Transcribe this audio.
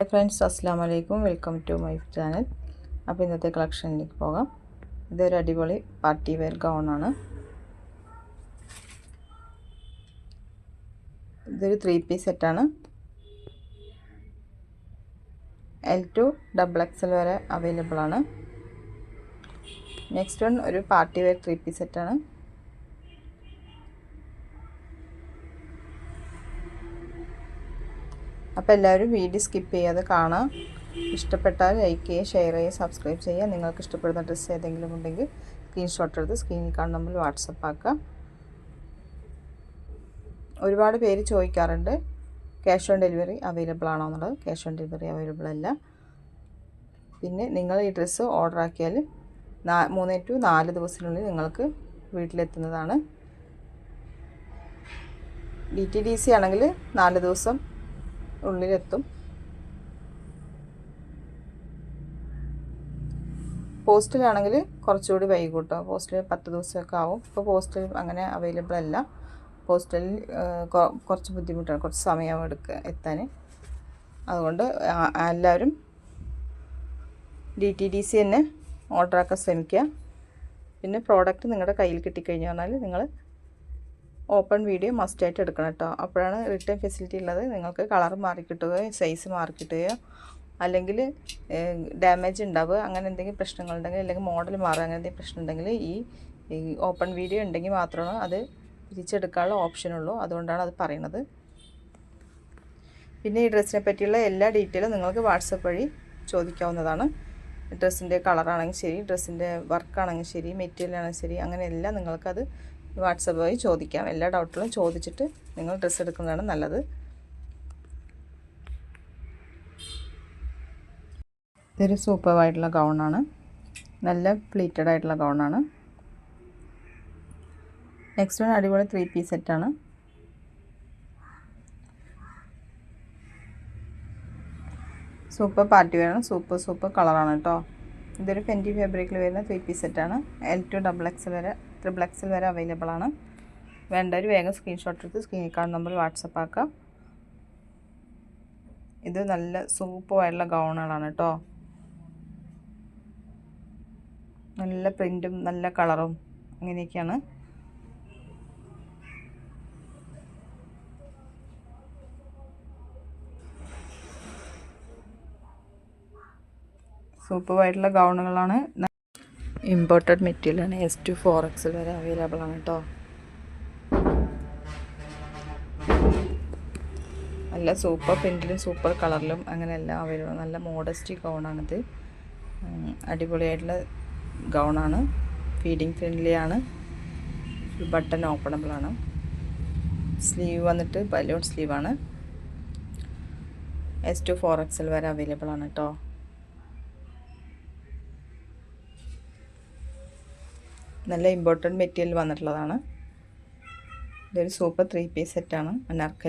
Friends അസ്സാം വലൈക്കും welcome to my channel അപ്പോൾ ഇന്നത്തെ കളക്ഷനിലേക്ക് പോകാം. ഇതൊരു അടിപൊളി പാർട്ടി വെയർ ഗൗൺ ആണ്. ഇതൊരു ത്രീ പീസ് സെറ്റാണ് എൽ ടു ഡബിൾ എക്സൽ വരെ അവൈലബിൾ ആണ്. നെക്സ്റ്റ് വൺ ഒരു പാർട്ടി വെയർ ത്രീ പീസ് സെറ്റാണ് അപ്പോൾ എല്ലാവരും വീഡിയോ സ്കിപ്പ് ചെയ്യാതെ കാണാം. ഇഷ്ടപ്പെട്ടാൽ ലൈക്ക് ചെയ്യുക ഷെയർ ചെയ്യുക സബ്സ്ക്രൈബ് ചെയ്യുക. നിങ്ങൾക്ക് ഇഷ്ടപ്പെടുന്ന ഡ്രസ്സ് ഏതെങ്കിലും ഉണ്ടെങ്കിൽ സ്ക്രീൻഷോട്ട് എടുത്ത് സ്ക്രീനിൽ കാണുന്ന നമ്മൾ വാട്സപ്പ് ആക്കുക ഒരുപാട് പേര് ചോദിക്കാറുണ്ട് ക്യാഷ് ഓൺ ഡെലിവറി അവൈലബിൾ ആണോ എന്നുള്ളത്. ക്യാഷ് ഓൺ ഡെലിവറി അവൈലബിൾ അല്ല. പിന്നെ നിങ്ങൾ ഈ ഡ്രസ്സ് ഓർഡർ ആക്കിയാൽ മൂന്ന് ടു നാല് ദിവസത്തിനുള്ളിൽ നിങ്ങൾക്ക് വീട്ടിലെത്തുന്നതാണ്. ഡി ടി ഡി സി ആണെങ്കിൽ നാല് ദിവസം ഉള്ളിലെത്തും. പോസ്റ്റിലാണെങ്കിൽ കുറച്ചുകൂടി വൈകൂട്ടോ. പോസ്റ്റിൽ പത്ത് ദിവസമൊക്കെ ആവും. ഇപ്പോൾ പോസ്റ്റിൽ അങ്ങനെ അവൈലബിൾ അല്ല. പോസ്റ്റലിൽ കുറച്ച് ബുദ്ധിമുട്ടാണ്. കുറച്ച് സമയം എടുക്കുക എത്താൻ അതുകൊണ്ട് എല്ലാവരും ഡി ടി ഡി സി തന്നെ ഓർഡറാക്കാൻ ശ്രമിക്കുക. പിന്നെ പ്രോഡക്റ്റ് നിങ്ങളുടെ കയ്യിൽ കിട്ടിക്കഴിഞ്ഞു പറഞ്ഞാൽ നിങ്ങൾ ഓപ്പൺ വീഡിയോ മസ്റ്റായിട്ട് എടുക്കണം കേട്ടോ. അപ്പോഴാണ് റിട്ടേൺ ഫെസിലിറ്റി ഉള്ളത്. നിങ്ങൾക്ക് കളർ മാറി കിട്ടുകയോ സൈസ് മാറി കിട്ടുകയോ അല്ലെങ്കിൽ ഡാമേജ് ഉണ്ടാവുക അങ്ങനെ എന്തെങ്കിലും പ്രശ്നങ്ങളുണ്ടെങ്കിൽ അല്ലെങ്കിൽ മോഡൽ മാറുക അങ്ങനെ എന്തെങ്കിലും പ്രശ്നം ഉണ്ടെങ്കിൽ ഈ ഓപ്പൺ വീഡിയോ ഉണ്ടെങ്കിൽ മാത്രമാണ് അത് തിരിച്ചെടുക്കാനുള്ള ഓപ്ഷനുള്ളൂ അതുകൊണ്ടാണ് അത് പറയുന്നത്. പിന്നെ ഈ ഡ്രസ്സിനെ പറ്റിയുള്ള എല്ലാ ഡീറ്റെയിലും നിങ്ങൾക്ക് വാട്സപ്പ് വഴി ചോദിക്കാവുന്നതാണ്. ഡ്രസ്സിന്റെ കളറാണെങ്കിൽ ശരി ഡ്രസ്സിന്റെ വർക്കാണെങ്കിൽ ശരി മെറ്റീരിയൽ ആണെങ്കിൽ ശരി അങ്ങനെ എല്ലാം നിങ്ങൾക്കത് വാട്സപ്പ് വഴി ചോദിക്കാം. എല്ലാ ഡൗട്ടുകളും ചോദിച്ചിട്ട് നിങ്ങൾ ഡ്രസ്സ് എടുക്കുന്നതാണ് നല്ലത്. ഇതൊരു സൂപ്പറായിട്ടുള്ള ഗൗണാണ്. നല്ല പ്ലീറ്റഡ് ആയിട്ടുള്ള ഗൗണാണ്. നെക്സ്റ്റ് വൺ അടിപൊളി ത്രീ പീസ് സെറ്റാണ് സൂപ്പർ പാർട്ടി വേണം സൂപ്പർ സൂപ്പർ കളറാണ് കേട്ടോ. ഇതൊരു ഫെന്റി ഫാബ്രിക്കിൽ വരുന്ന ത്രീ പീസ് സെറ്റാണ് എൽ ടു ഡബിൾ എക്സ് വരെ ട്രിപ്പിൾ എക്സിൽ വരെ അവൈലബിൾ ആണ്. ഒരു വേഗം സ്ക്രീൻഷോട്ട് എടുത്ത് സ്ക്രീൻ കാർഡ് നമ്പർ വാട്സപ്പ് ആക്കാം. ഇത് നല്ല സൂപ്പറായിട്ടുള്ള ഗൗണുകളാണ് കേട്ടോ. നല്ല പ്രിന്റും നല്ല കളറും അങ്ങനെയൊക്കെയാണ് സൂപ്പറായിട്ടുള്ള ഗൗണുകളാണ്. ഇമ്പോർട്ടഡ് മെറ്റീരിയലാണ് എസ് ടു ഫോർ എക്സ് വരെ അവൈലബിൾ ആണ് കേട്ടോ നല്ല സൂപ്പർ പ്രിന്റിലും സൂപ്പർ കളറിലും അങ്ങനെ എല്ലാം അവൈലബിൾ നല്ല മോഡസ്റ്റി ഗൗണാണിത് അടിപൊളിയായിട്ടുള്ള ഗൗണാണ് ഫീഡിങ് ഫ്രണ്ട്ലി ആണ്. ബട്ടൺ ഓപ്പണബിൾ ആണ്. സ്ലീവ് വന്നിട്ട് ബലൂൺ സ്ലീവാണ് എസ് ടു ഫോർ എക്സൽ വരെ അവൈലബിൾ ആണ് കേട്ടോ നല്ല ഇമ്പോർട്ടന്റ് മെറ്റീരിയൽ വന്നിട്ടുള്ളതാണ്. ഇതൊരു സൂപ്പർ ത്രീ പീസ് സെറ്റാണ് അനാർക്കലി.